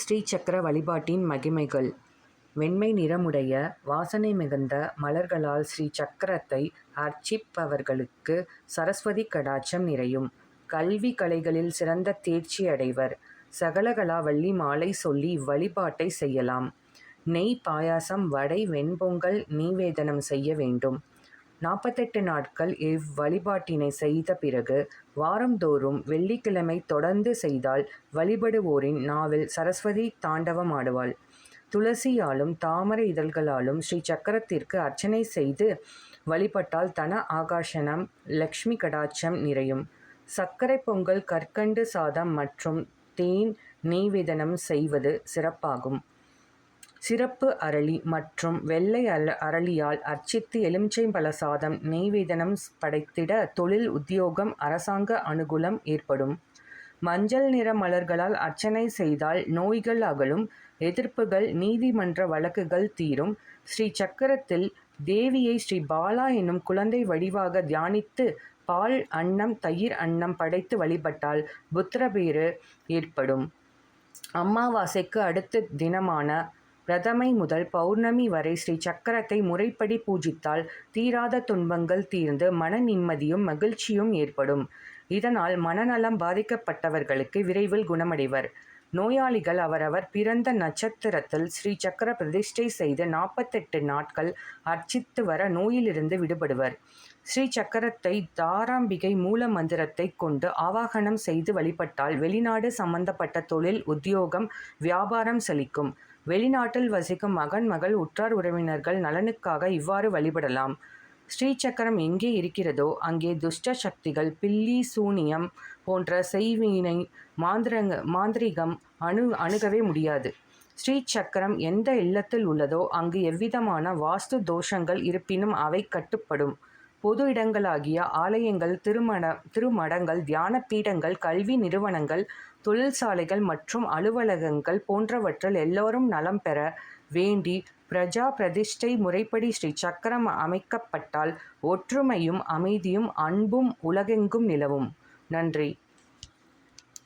ஸ்ரீ சக்கர வழிபாட்டின் மகிமைகள் வெண்மை நிறமுடைய வாசனை மிகுந்த மலர்களால் ஸ்ரீ சக்கரத்தை அர்ச்சிப்பவர்களுக்கு சரஸ்வதி கடாட்சம் நிறையும். கல்வி கலைகளில் சிறந்த தேர்ச்சி அடைவர். சகலகலா வள்ளி மாலை சொல்லி இவ்வழிபாட்டை செய்யலாம். நெய் பாயாசம் வடை வெண்பொங்கல் நீவேதனம் செய்ய வேண்டும். நாற்பத்தெட்டு நாட்கள் இவ்வழிபாட்டினை செய்த பிறகு வாரந்தோறும் வெள்ளிக்கிழமை தொடர்ந்து செய்தால் வழிபடுவோரின் நாவில் சரஸ்வதி தாண்டவமாடுவாள். துளசியாலும் தாமரை இதழ்களாலும் ஸ்ரீ சக்கரத்திற்கு அர்ச்சனை செய்து வழிபட்டால் தன ஆகாஷனம் லக்ஷ்மி கடாட்சம் நிறையும். சர்க்கரை பொங்கல் கற்கண்டு சாதம் மற்றும் தேன் நெய்வேதனம் செய்வது சிறப்பாகும். சிறப்பு அரளி மற்றும் வெள்ளை அரளியால் அர்ச்சித்து எலுமிச்சைம்பழ சாதம் நெய்வேதனம் படைத்திட தொழில் உத்தியோகம் அரசாங்க அனுகூலம் ஏற்படும். மஞ்சள் நிற மலர்களால் அர்ச்சனை செய்தால் நோய்கள் அகலும் எதிர்ப்புகள் நீதிமன்ற வழக்குகள் தீரும். ஸ்ரீ சக்கரத்தில் தேவியை ஸ்ரீ பாலா என்னும் குழந்தை வடிவாக தியானித்து பால் அன்னம் தயிர் அன்னம் படைத்து வழிபட்டால் புத்திரபேறு ஏற்படும். அமாவாசைக்கு அடுத்த தினமான பிரதமை முதல் பௌர்ணமி வரை ஸ்ரீ சக்கரத்தை முறைப்படி பூஜித்தால் தீராத துன்பங்கள் தீர்ந்து மன நிம்மதியும் மகிழ்ச்சியும் ஏற்படும். இதனால் மனநலம் பாதிக்கப்பட்டவர்களுக்கு விரைவில் குணமடைவர். நோயாளிகள் அவரவர் பிறந்த நட்சத்திரத்தில் ஸ்ரீ சக்கர பிரதிஷ்டை செய்து நாற்பத்தெட்டு நாட்கள் அர்ச்சித்து வர நோயிலிருந்து விடுபடுவர். ஸ்ரீ சக்கரத்தை தாராம்பிகை மூல மந்திரத்தை கொண்டு ஆவாகனம் செய்து வழிபட்டால் வெளிநாடு சம்பந்தப்பட்ட தொழில் உத்தியோகம் வியாபாரம் செழிக்கும். வெளிநாட்டில் வசிக்கும் மகன் மகள் உற்றார் உறவினர்கள் நலனுக்காக இவ்வாறு வழிபடலாம். ஸ்ரீ சக்கரம் எங்கே இருக்கிறதோ அங்கே துஷ்ட சக்திகள் பில்லி சூனியம் போன்ற செய்வினை மாந்திரீகம் அணு அணுகவே முடியாது. ஸ்ரீ சக்கரம் எந்த இல்லத்தில் உள்ளதோ அங்கு எவ்விதமான வாஸ்து தோஷங்கள் இருப்பினும் அவை கட்டுப்படும். பொது இடங்களாகிய ஆலயங்கள் திருமடங்கள் தியான பீடங்கள் கல்வி நிறுவனங்கள் தொழிற்சாலைகள் மற்றும் அலுவலகங்கள் போன்றவற்றில் எல்லோரும் நலம் பெற வேண்டி பிரஜா பிரதிஷ்டை முறைப்படி ஸ்ரீ சக்கரம் அமைக்கப்பட்டால் ஒற்றுமையும் அமைதியும் அன்பும் உலகெங்கும் நிலவும். நன்றி